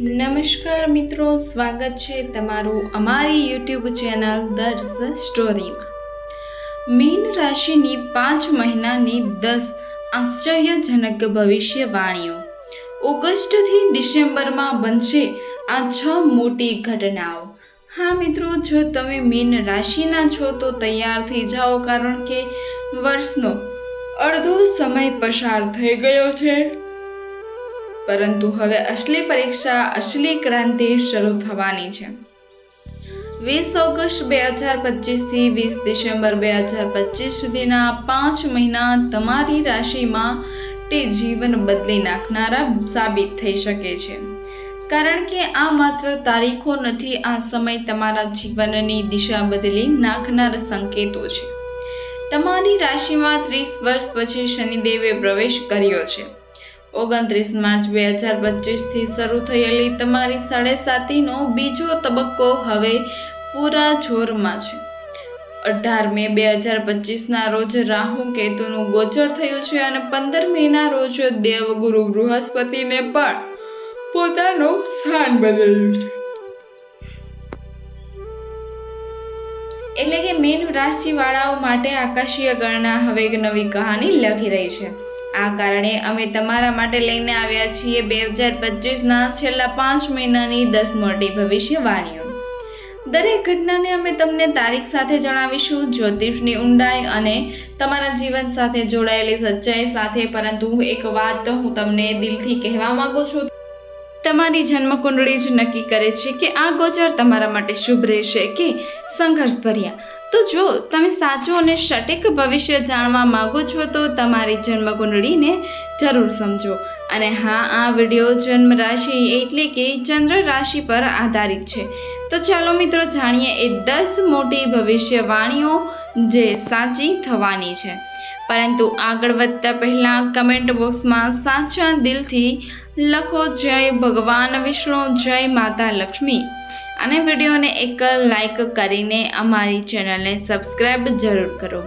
નમસ્કાર મિત્રો, સ્વાગત છે તમારું અમારી યુટ્યુબ ચેનલ દર્શ સ્ટોરીમાં. મીન રાશિની પાંચ મહિનાની દસ આશ્ચર્યજનક ભવિષ્યવાણીઓ. ઓગસ્ટથી ડિસેમ્બરમાં બનશે આ છ મોટી ઘટનાઓ. હા મિત્રો, જો તમે મીન રાશિના છો તો તૈયાર થઈ જાઓ કારણ કે વર્ષનો અડધો સમય પસાર થઈ ગયો છે. પરંતુ હવે અસલી પરીક્ષા અસલી ક્રાંતિ શરૂ થવાની છે. વીસ ઓગસ્ટ બે હજાર પચીસથી વીસ ડિસેમ્બર બે હજાર પચીસ સુધીના પાંચ મહિના તમારી રાશિમાં તે જીવન બદલી નાખનારા સાબિત થઈ શકે છે. કારણ કે આ માત્ર તારીખો નથી, આ સમય તમારા જીવનની દિશા બદલી નાખનાર સંકેતો છે. તમારી રાશિમાં ત્રીસ વર્ષ પછી શનિદેવે પ્રવેશ કર્યો છે. ઓગણત્રીસ માર્ચ બે હજાર પચીસથી શરૂ થયેલી તમારી સાડેસાતીનો બીજો તબક્કો હવે પૂરા જોરમાં છે. અઢાર મે બે હજાર પચીસના રોજ રાહુ કેતુનું ગોચર થયું છે અને પંદર મેના રોજ દેવગુરુ બૃહસ્પતિને પણ પોતાનું સ્થાન બદલ્યું છે. એટલે કે મેન રાશિવાળાઓ માટે આકાશીય ગણના હવે એક નવી કહાની લખી રહી છે. આ કારણે અમે તમારા માટે લઈને આવ્યા છીએ બે હજાર પચીસના છેલ્લા પાંચ મહિનાની દસ મોટી ભવિષ્યવાણીઓ. દરેક ઘટનાને અમે તમને તારીખ સાથે જણાવીશું, જ્યોતિષની ઊંડાઈ અને તમારા જીવન સાથે જોડાયેલી સચ્ચાઈ સાથે, પરંતુ એક વાત હું તમને દિલથી કહેવા માંગુ છું. તમારી જન્મકુંડળી જ નક્કી કરે છે કે આ ગોચર તમારા માટે શુભ રહેશે કે સંઘર્ષભર્યા. તો જો તમે સાચું અને સટીક ભવિષ્ય જાણવા માંગો છો તો તમારી જન્મ કુંડળીને જરૂર સમજો. અને હા, આ વીડિયો જન્મ રાશિ એટલે કે ચંદ્ર રાશિ પર આધારિત છે. તો ચાલો મિત્રો જાણીએ એ દસ મોટી ભવિષ્યવાણીઓ જે સાચી થવાની છે. પરંતુ આગળ વધતા પહેલાં કમેન્ટ બોક્સમાં સાચા દિલથી લખો જય ભગવાન વિષ્ણુ, જય માતા લક્ષ્મી. અને વિડીયોને એક લાઇક કરીને અમારી ચેનલને સબસ્ક્રાઈબ જરૂર કરો.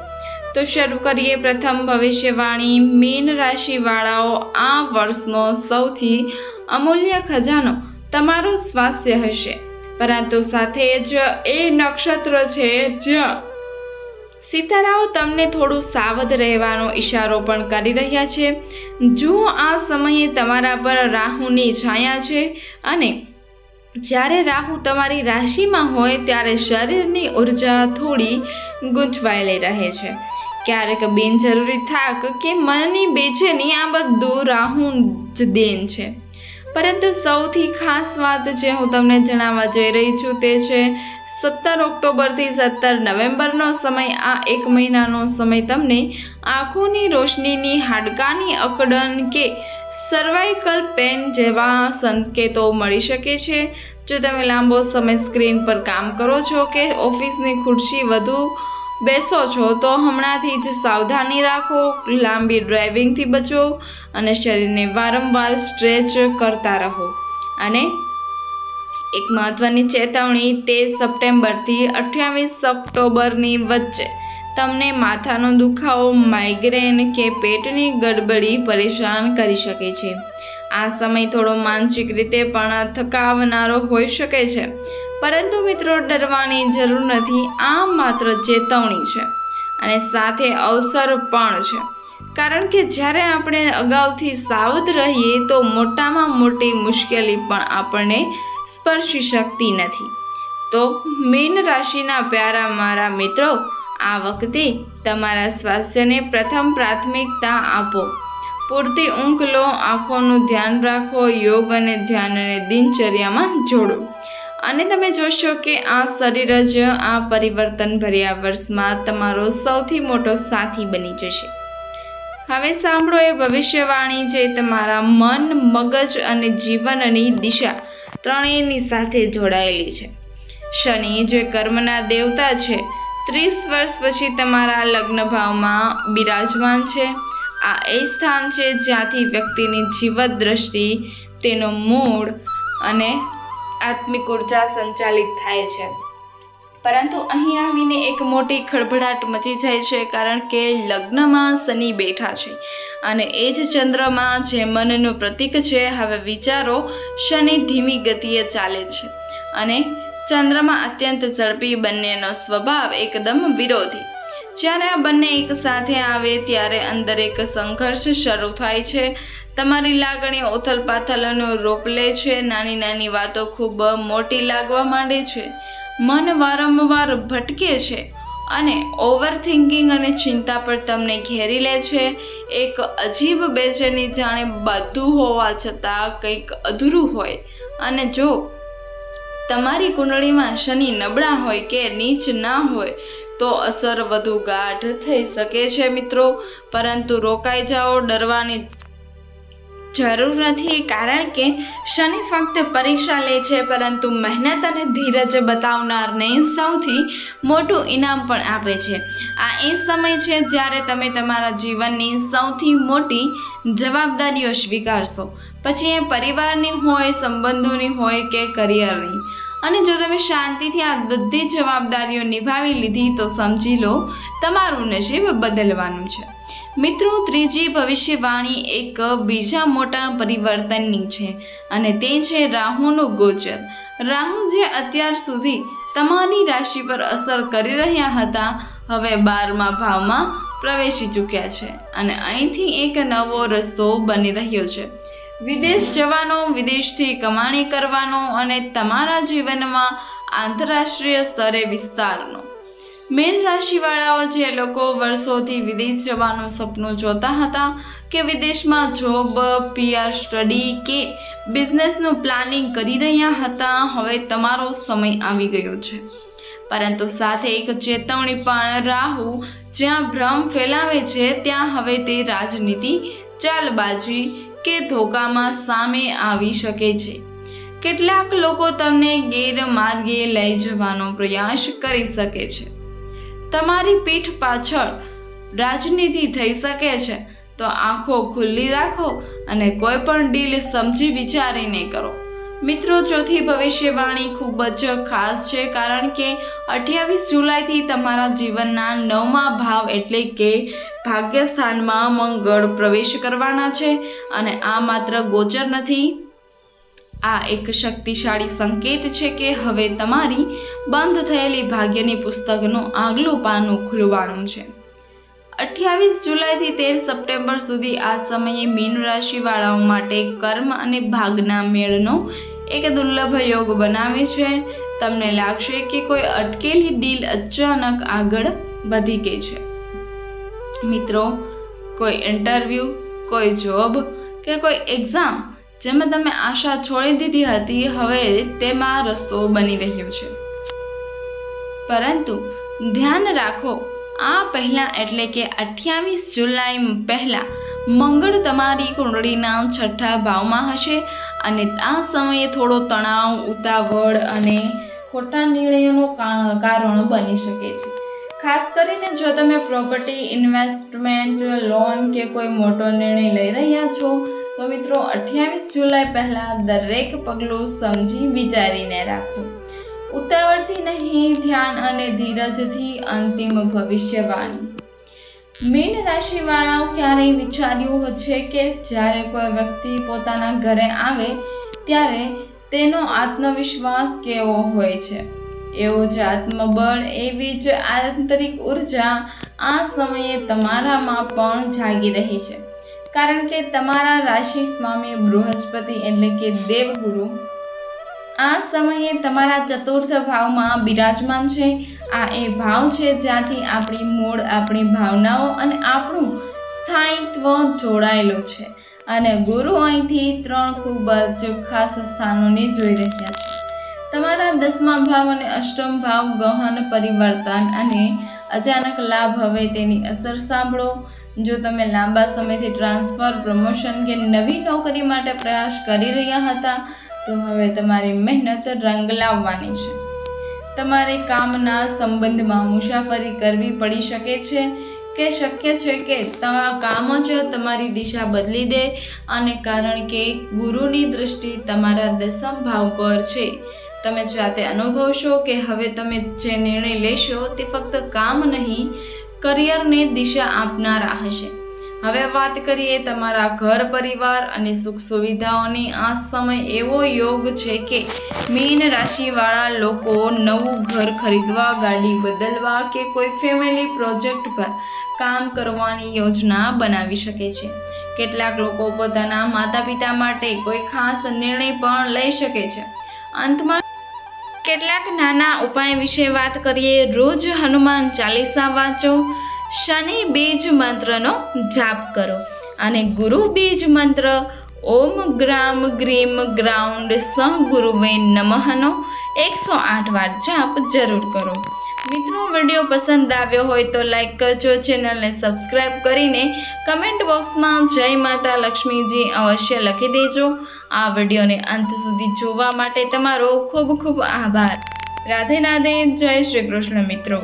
તો શરૂ કરીએ પ્રથમ ભવિષ્યવાણી. મીન રાશિવાળાઓ આ વર્ષનો સૌથી અમૂલ્ય ખજાનો. તમારું સ્વાસ્થ્ય હશે. પરંતુ સાથે જ એ નક્ષત્ર છે જ્યાં સિતારાઓ તમને થોડું સાવધ રહેવાનો ઈશારો પણ કરી રહ્યા છે. જો આ સમયે તમારા પર રાહુની છાયા છે અને જ્યારે રાહુ તમારી રાશિમાં હોય ત્યારે શરીરની ઊર્જા થોડી ગૂંચવાયેલી રહે છે. ક્યારેક બિનજરૂરી થાક કે મનની બેચેની આ બધું રાહુ જ દેન છે. પરંતુ સૌથી ખાસ વાત જે હું તમને જણાવવા જઈ રહી છું તે છે, સત્તર ઓક્ટોબરથી સત્તર નવેમ્બરનો સમય. આ એક મહિનાનો સમય તમને આંખોની રોશનીની હાડકાની અકડન કે સર્વાઇકલ પેન જેવા સંકેતો મળી શકે છે. જો તમે લાંબો સમય સ્ક્રીન પર કામ કરો છો કે ઓફિસની ખુરશી વધુ બેસો છો, તો હમણાંથી જ સાવધાની રાખો, લાંબી ડ્રાઇવિંગથી બચો અને શરીરને વારંવાર સ્ટ્રેચ કરતા રહો. અને એક મહત્ત્વની ચેતવણી તે સપ્ટેમ્બરથી અઠ્યાવીસ ઓક્ટોબરની વચ્ચે તમને માથાનો દુખાવો માઇગ્રેન કે પેટની ગડબડી પરેશાન કરી શકે છે. આ સમય થોડો માનસિક રીતે પણ થકાવનારો હોઈ શકે છે. પરંતુ મિત્રો, ડરવાની જરૂર નથી. આ માત્ર ચેતવણી છે અને સાથે અવસર પણ છે. કારણ કે જ્યારે આપણે અગાઉથી સાવધ રહીએ, તો મોટામાં મોટી મુશ્કેલી પણ આપણને સ્પર્શી શકતી નથી. તો મીન રાશિના પ્યારા મારા મિત્રો આ વખતે તમારા સ્વાસ્થ્યને પ્રથમ પ્રાથમિકતા આપો. પૂરતી ઊંઘ લો, આંખોનું ધ્યાન રાખો, યોગ અને ધ્યાનને દિનચર્યામાં જોડો. અને તમે જોશો કે આ શરીર જ આ પરિવર્તન ભર્યા વર્ષમાં તમારો સૌથી મોટો સાથી બની જશે. હવે સાંભળો એ ભવિષ્યવાણી જે તમારા મન, મગજ અને જીવનની દિશા ત્રણેયની સાથે જોડાયેલી છે. શનિ જે કર્મના દેવતા છે ત્રીસ વર્ષ પછી તમારા લગ્ન ભાવમાં બિરાજમાન છે. આ એ સ્થાન છે જ્યાંથી વ્યક્તિની જીવત દ્રષ્ટિ તેનો મૂળ અને આત્મિક ઊર્જા સંચાલિત થાય છે. પરંતુ અહીં આવીને એક મોટી ખળભળાટ મચી જાય છે કારણ કે લગ્નમાં શનિ બેઠા છે અને એ જ ચંદ્રમાં જે મનનું પ્રતીક છે, હવે વિચારો શનિ ધીમી ગતિએ ચાલે છે અને ચંદ્રમાં અત્યંત ઝડપી બંનેનો સ્વભાવ એકદમ વિરોધી. જ્યારે આ બંને એક સાથે આવે ત્યારે અંદર એક સંઘર્ષ શરૂ થાય છે. તમારી લાગણી ઓથલ પાથલનો રૂપ લે છે. નાની નાની વાતો ખૂબ મોટી લાગવા માંડે છે. મન વારંવાર ભટકે છે અને ઓવર થિંકિંગ અને ચિંતા પર તમને ઘેરી લે છે. એક અજીબ બેચેની જાણે બધું હોવા છતાં કંઈક અધૂરું હોય. અને જો તમારી કુંડળીમાં શનિ નબળા હોય કે નીચ ના હોય, તો અસર વધુ ગાઢ થઈ શકે છે મિત્રો. પરંતુ રોકાઈ જાઓ, ડરવાની જરૂર નથી કારણ કે શનિ ફક્ત પરીક્ષા લે છે, પરંતુ મહેનત અને ધીરજ બતાવનારને સૌથી મોટું ઇનામ પણ આપે છે. આ એ સમય છે જ્યારે તમે તમારા જીવનની સૌથી મોટી જવાબદારીઓ સ્વીકારશો. પછી એ પરિવારની હોય, સંબંધોની હોય કે કરિયરની અને જો તમે શાંતિથી આ બધી જવાબદારીઓ નિભાવી લીધી, તો સમજી લો, તમારું નસીબ બદલવાનું છે. મિત્રો, ત્રીજી ભવિષ્યવાણી એક બીજા મોટા પરિવર્તનની છે, અને તે છે રાહુનું ગોચર. રાહુ જે અત્યાર સુધી તમારી રાશિ પર અસર કરી રહ્યા હતા, હવે બારમા ભાવમાં પ્રવેશી ચૂક્યા છે, અને અહીંથી એક નવો રસ્તો બની રહ્યો છે. વિદેશ જવાનો, વિદેશથી કમાણી કરવાનો અને તમારા જીવનમાં આંતરરાષ્ટ્રીય સ્તરે વિસ્તારનો. મેન રાશિવાળાઓ જે લોકો વર્ષોથી વિદેશ જવાનું સપનું જોતા હતા કે વિદેશમાં જોબ, પીઆર સ્ટડી કે બિઝનેસનું પ્લાનિંગ કરી રહ્યા હતા, હવે તમારો સમય આવી ગયો છે. પરંતુ સાથે એક ચેતવણી પણ રાહુ જ્યાં ભ્રમ ફેલાવે છે, ત્યાં હવે તે રાજનીતિ ચાલબાજી કે ધોકામાં સામે આવી શકે છે. કેટલાક લોકો તમને ગેરમાર્ગે લઈ જવાનો પ્રયાસ કરી શકે છે. તમારી પીઠ પાછળ રાજનીતિ થઈ શકે છે, તો આંખો ખુલ્લી રાખો અને કોઈ પણ ડીલ સમજી વિચારીને કરો. મિત્રો, ચોથી ભવિષ્યવાણી ખૂબ જ ખાસ છે કારણ કે અઠ્યાવીસ જુલાઈથી તમારા જીવનના નવમા ભાવ એટલે કે ભાગ્યસ્થાનમાં મંગળ પ્રવેશ કરવાના છે અને આ માત્ર ગોચર નથી. આ એક શક્તિશાળી સંકેત છે કે હવે તમારી બંધ થયેલી ભાગ્યની પુસ્તકનું આગલું પાનું ખુલવાનું છે. અઠ્યાવીસ જુલાઈથી તેર સપ્ટેમ્બર સુધી આ સમયે મીન રાશિવાળાઓ માટે કર્મ અને ભાગના મેળનો એક દુર્લભ યોગ બનાવે છે. તમને લાગશે કે કોઈ અટકેલી ડીલ અચાનક આગળ વધી ગઈ છે. મિત્રો, કોઈ ઇન્ટરવ્યૂ કોઈ જોબ કે કોઈ એક્ઝામ જેમાં તમે આશા છોડી દીધી હતી, હવે તેમાં રસ્તો બની રહ્યો છે. પરંતુ ધ્યાન રાખો, આ પહેલાં એટલે કે અઠ્યાવીસ જુલાઈ પહેલાં મંગળ તમારી કુંડળીના છઠ્ઠા ભાવમાં હશે. અને આ સમયે થોડો તણાવ, ઉતાવળ અને ખોટા નિર્ણયોનું કારણ બની શકે છે. ખાસ કરીને જો તમે પ્રોપર્ટી, ઇન્વેસ્ટમેન્ટ, લોન કે કોઈ મોટો નિર્ણય લઈ રહ્યા છો, તો મિત્રો અઠ્યાવીસ જુલાઈ પહેલાં દરેક પગલું સમજી વિચારીને રાખો. ઉતાવળથી નહીં, ધ્યાન અને ધીરજથી અંતિમ ભવિષ્યવાણી. મીન રાશિવાળાઓ ક્યારેય વિચાર્યું છે કે જ્યારે કોઈ વ્યક્તિ પોતાના ઘરે આવે ત્યારે તેનો આત્મવિશ્વાસ કેવો હોય છે? એવું જ આત્મબળ, એવી જ આંતરિક ઊર્જા આ સમયે તમારામાં પણ જાગી રહી છે. કારણ કે તમારા રાશિ સ્વામી બૃહસ્પતિ એટલે કે દેવગુરુ આ સમયે તમારા ચતુર્થ ભાવમાં બિરાજમાન છે. આ એ ભાવ છે જ્યાંથી આપણી મૂળ, આપણી ભાવનાઓ અને આપણું સ્થાયિત્વ જોડાયેલું છે. અને ગુરુ અહીંથી ત્રણ ખૂબ જ ખાસ સ્થાનોને જોઈ રહ્યા છે. તમારા દસમા ભાવ અને અષ્ટમ ભાવ ગહન, પરિવર્તન અને અચાનક લાભ. હવે તેની અસર સાંભળો. જો તમે લાંબા સમયથી ટ્રાન્સફર, પ્રમોશન કે નવી નોકરી માટે પ્રયાસ કરી રહ્યા હતા તો હવે તમારી મહેનત રંગ લાવવાની છે. તમારે કામના સંબંધમાં મુસાફરી કરવી પડી શકે છે કે શક્ય છે કે તમારા કામ જ તમારી દિશા બદલી દે અને કારણ કે ગુરુની દૃષ્ટિ તમારા દસમ ભાવ પર છે. તમે જાતે અનુભવશો કે હવે તમે જે નિર્ણય લેશો તે ફક્ત કામ નહીં, કરિયરને દિશા આપનારા હશે. હવે વાત કરીએ તમારા ઘર પરિવાર અને સુખ સુવિધાઓની. આ સમય એવો યોગ છે કે મીન રાશિવાળા લોકો નવું ઘર ખરીદવા, ગાડી બદલવા કે કોઈ ફેમિલી પ્રોજેક્ટ પર કામ કરવાની યોજના બનાવી શકે છે. કેટલાક લોકો પોતાના માતા પિતા માટે કોઈ ખાસ નિર્ણય પણ લઈ શકે છે. અંતમાં કેટલાક નાના ઉપાય વિશે વાત કરીએ. રોજ હનુમાન ચાલીસા વાંચો શનિ બીજ મંત્રનો જાપ કરો. અને ગુરુ બીજ મંત્ર, ઓમ ગ્રામ ગ્રીમ ગ્રાઉન્ડ સહ ગુરુવે નમઃનો એકસો આઠ વાર જાપ જરૂર કરો. મિત્રો, વીડિયો પસંદ આવ્યો હોય તો લાઈક કરજો, ચેનલને સબસ્ક્રાઈબ કરીને કમેન્ટ બોક્સમાં જય માતા લક્ષ્મીજી અવશ્ય લખી દેજો. આ વિડીયોને અંત સુધી જોવા માટે તમારો ખૂબ ખૂબ આભાર. રાધે રાધે, જય શ્રી કૃષ્ણ મિત્રો.